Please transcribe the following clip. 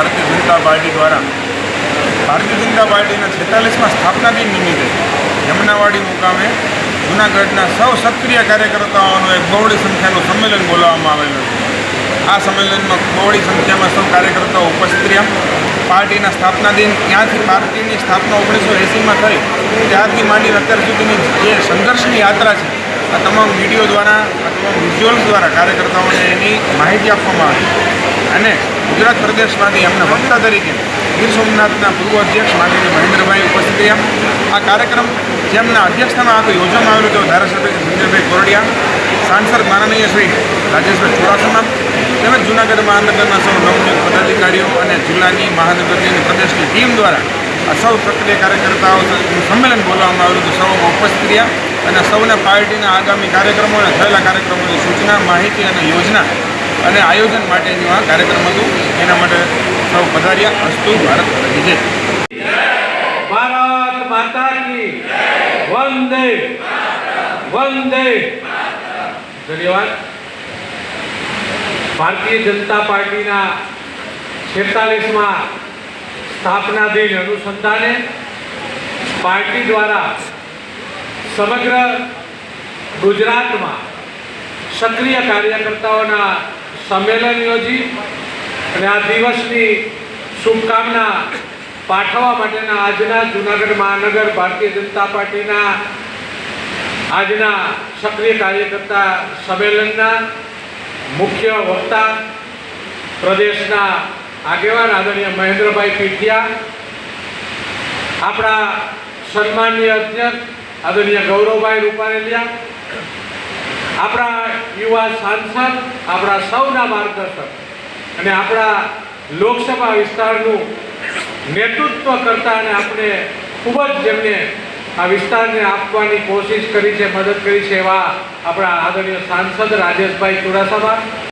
Bharatiya Janata party દ્વારા ભારતીય જનતા પાર્ટીના છેતાલીસમાં સ્થાપના દિન નિમિત્તે જમનાવાડી મુકામે જૂનાગઢના સૌ સક્રિય કાર્યકર્તાઓનું એક બહોળી સંખ્યાનું સંમેલન બોલાવવામાં આવેલું આ સંમેલનમાં બહોળી સંખ્યામાં સૌ કાર્યકર્તાઓ ઉપસ્થિત રહ્યા. પાર્ટીના સ્થાપના દિન ત્યાંથી પાર્ટીની સ્થાપના ઓગણીસો એંસીમાં થઈ. ત્યારથી માંડીને અત્યાર સુધીની જે સંઘર્ષની યાત્રા છે, આ તમામ વીડિયો દ્વારા, આ તમામ વિઝ્યુઅલ્સ દ્વારા કાર્યકર્તાઓને એની માહિતી આપવામાં આવી. અને ગુજરાત પ્રદેશમાંથી એમના વક્તા તરીકે ગીર સોમનાથના પૂર્વ અધ્યક્ષ માનનીય મહેન્દ્રભાઈ ઉપસ્થિત રહ્યા. આ કાર્યક્રમ જેમના અધ્યક્ષતામાં આખો યોજવામાં આવેલો હતો ધારાસભ્ય સંજયભાઈ કોરડિયા, સાંસદ માનનીય શ્રી રાજેશભાઈ ચુડાસમા, તેમજ જૂનાગઢ મહાનગરના સૌ નવનિયુક્ત પદાધિકારીઓ અને જિલ્લાની મહાનગરની અને પ્રદેશની ટીમ દ્વારા આ સૌ સક્રિય કાર્યકર્તાઓ સંમેલન બોલાવવામાં આવ્યું હતું. સૌમાં ઉપસ્થિત રહ્યા અને સૌને પાર્ટીના આગામી કાર્યક્રમો અને થયેલા કાર્યક્રમોની સૂચના, માહિતી અને યોજના અને આયોજન માટેનું આ કાર્યક્રમ હતું. એના માટે સૌ પધાર્યા. અસ્તુ ભારત વિજય ભારત માતા કી વંદે વંદે. ધન્યવાદ. ભારતીય જનતા પાર્ટીના છેતાલીસમાં સ્થાપના દિન અનુસંધાને પાર્ટી દ્વારા સમગ્ર ગુજરાતમાં સક્રિય કાર્યકર્તાઓના સંમેલન યોજી અને આ દિવસની શુભકામના પાઠવવા માટેના આજના જૂનાગઢ મહાનગર ભારતીય જનતા પાર્ટીના આજના સક્રિય કાર્યકર્તા સંમેલનના મુખ્ય વક્તા પ્રદેશના આગેવાન આદરણીય મહેન્દ્રભાઈ પીઠિયા, આપણા સન્માનીય અધ્યક્ષ આદરણીય ગૌરવભાઈ રૂપારેલિયા આપણા યુવા સાંસદ, આપણા સૌના માર્ગદર્શક અને આપણા લોકસભા વિસ્તારનું નેતૃત્વ કરતા અને આપણે ખૂબ જ જેમને આ વિસ્તારને આપવાની કોશિશ કરી છે, મદદ કરી છે એવા આપણા આદરણીય સાંસદ રાજેશભાઈ ચુડાસમા.